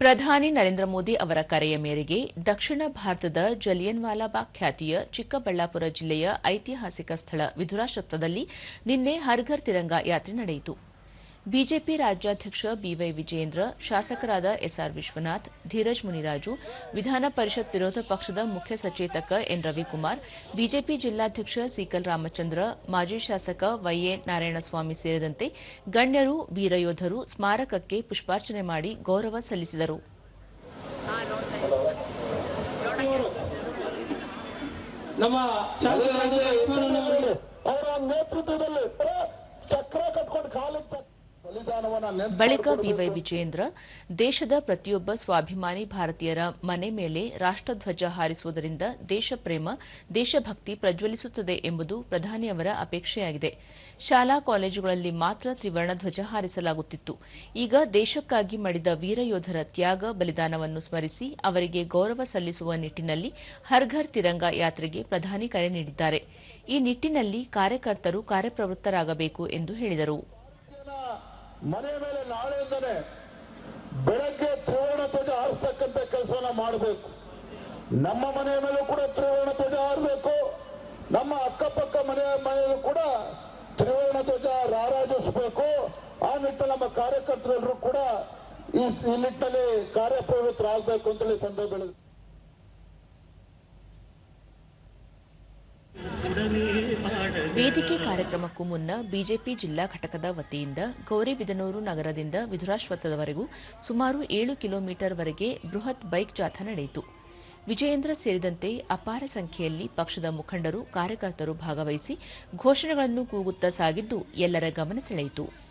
ಪ್ರಧಾನಿ ನರೇಂದ್ರ ಮೋದಿ ಅವರ ಕರೆಯ ಮೇರೆಗೆ ದಕ್ಷಿಣ ಭಾರತದ ಜಲಿಯನ್ವಾಲಾಬಾಗ್ ಖ್ಯಾತಿಯ ಚಿಕ್ಕಬಳ್ಳಾಪುರ ಜಿಲ್ಲೆಯ ಐತಿಹಾಸಿಕ ಸ್ಥಳ ವಿಧುರಾಶ್ವತ್ಥದಲ್ಲಿ ನಿನ್ನೆ ಹರ್ಘರ್ ತಿರಂಗ ಯಾತ್ರೆ ನಡೆಯಿತು. ಬಿಜೆಪಿ ರಾಜ್ಯಾಧ್ಯಕ್ಷ ಬಿವೈ ವಿಜೇಂದ್ರ ಶಾಸಕರಾದ ಎಸ್ಆರ್ ವಿಶ್ವನಾಥ್, ಧೀರಜ್ ಮುನಿರಾಜು, ವಿಧಾನ ಪರಿಷತ್ ವಿರೋಧ ಪಕ್ಷದ ಮುಖ್ಯ ಸಚೇತಕ ಎನ್ ರವಿಕುಮಾರ್, ಬಿಜೆಪಿ ಜಿಲ್ಲಾಧ್ಯಕ್ಷ ಸೀಕಲ್ ರಾಮಚಂದ್ರ, ಮಾಜಿ ಶಾಸಕ ವೈಎ ನಾರಾಯಣಸ್ವಾಮಿ ಸೇರಿದಂತೆ ಗಣ್ಯರು ವೀರಯೋಧರು ಸ್ಮಾರಕಕ್ಕೆ ಪುಷ್ಪಾರ್ಚನೆ ಮಾಡಿ ಗೌರವ ಸಲ್ಲಿಸಿದರು. ನಮ್ಮ ನೇತೃತ್ವದಲ್ಲಿ ಚಕ್ರ ಬಳಿಕ ಬಿವೈ ವಿಜಯೇಂದ್ರ ದೇಶದ ಪ್ರತಿಯೊಬ್ಬ ಸ್ವಾಭಿಮಾನಿ ಭಾರತೀಯರ ಮನೆ ಮೇಲೆ ರಾಷ್ಟ್ರಧ್ವಜ ಹಾರಿಸುವುದರಿಂದ ದೇಶಪ್ರೇಮ ದೇಶಭಕ್ತಿ ಪ್ರಜ್ವಲಿಸುತ್ತದೆ ಎಂಬುದು ಪ್ರಧಾನಿಯವರ ಅಪೇಕ್ಷೆಯಾಗಿದೆ. ಶಾಲಾ ಕಾಲೇಜುಗಳಲ್ಲಿ ಮಾತ್ರ ತ್ರಿವರ್ಣ ಧ್ವಜ ಹಾರಿಸಲಾಗುತ್ತಿತ್ತು. ಈಗ ದೇಶಕ್ಕಾಗಿ ಮಡಿದ ವೀರಯೋಧರ ತ್ಯಾಗ ಬಲಿದಾನವನ್ನು ಸ್ಮರಿಸಿ ಅವರಿಗೆ ಗೌರವ ಸಲ್ಲಿಸುವ ನಿಟ್ಟಿನಲ್ಲಿ ಹರ್ ಘರ್ ತಿರಂಗ ಯಾತ್ರೆಗೆ ಪ್ರಧಾನಿ ಕರೆ ನೀಡಿದ್ದಾರೆ. ಈ ನಿಟ್ಟಿನಲ್ಲಿ ಕಾರ್ಯಕರ್ತರು ಕಾರ್ಯಪ್ರವೃತ್ತರಾಗಬೇಕು ಎಂದು ಹೇಳಿದರು. ಮನೆ ಮೇಲೆ ನಾಳೆಯಿಂದನೇ ಬೆಳಗ್ಗೆ ತ್ರಿವರ್ಣ ಧ್ವಜ ಹಾರಿಸ್ತಕ್ಕಂಥ ಕೆಲಸವನ್ನ ಮಾಡಬೇಕು. ನಮ್ಮ ಮನೆ ಮೇಲೂ ಕೂಡ ತ್ರಿವರ್ಣ ಧ್ವಜ ಹಾರಬೇಕು. ನಮ್ಮ ಅಕ್ಕಪಕ್ಕ ಮನೆಯ ಮನೆಯಲ್ಲೂ ಕೂಡ ತ್ರಿವರ್ಣ ಧ್ವಜ ರಾರಾಜಿಸಬೇಕು. ಆ ನಿಟ್ಟಿನಲ್ಲಿ ನಮ್ಮ ಕಾರ್ಯಕರ್ತರೆಲ್ಲರೂ ಕೂಡ ಈ ನಿಟ್ಟಿನಲ್ಲಿ ಕಾರ್ಯಪ್ರವೃತ್ತರಾಗಬೇಕು ಅಂತೇಳಿ ಸಂದರ್ಭದಲ್ಲಿ ವೇದಿಕೆ ಕಾರ್ಯಕ್ರಮಕ್ಕೂ ಮುನ್ನ ಬಿಜೆಪಿ ಜಿಲ್ಲಾ ಘಟಕದ ವತಿಯಿಂದ ಗೌರಿಬಿದನೂರು ನಗರದಿಂದ ವಿಧುರಾಶ್ವತ್ಥದವರೆಗೂ ಸುಮಾರು ಏಳು ಕಿಲೋಮೀಟರ್ವರೆಗೆ ಬೃಹತ್ ಬೈಕ್ ಜಾಥಾ ನಡೆಯಿತು. ವಿಜಯೇಂದ್ರ ಸೇರಿದಂತೆ ಅಪಾರ ಸಂಖ್ಯೆಯಲ್ಲಿ ಪಕ್ಷದ ಮುಖಂಡರು, ಕಾರ್ಯಕರ್ತರು ಭಾಗವಹಿಸಿ ಘೋಷಣೆಗಳನ್ನು ಕೂಗುತ್ತಾ ಸಾಗಿದ್ದು ಎಲ್ಲರ ಗಮನ ಸೆಳೆಯಿತು.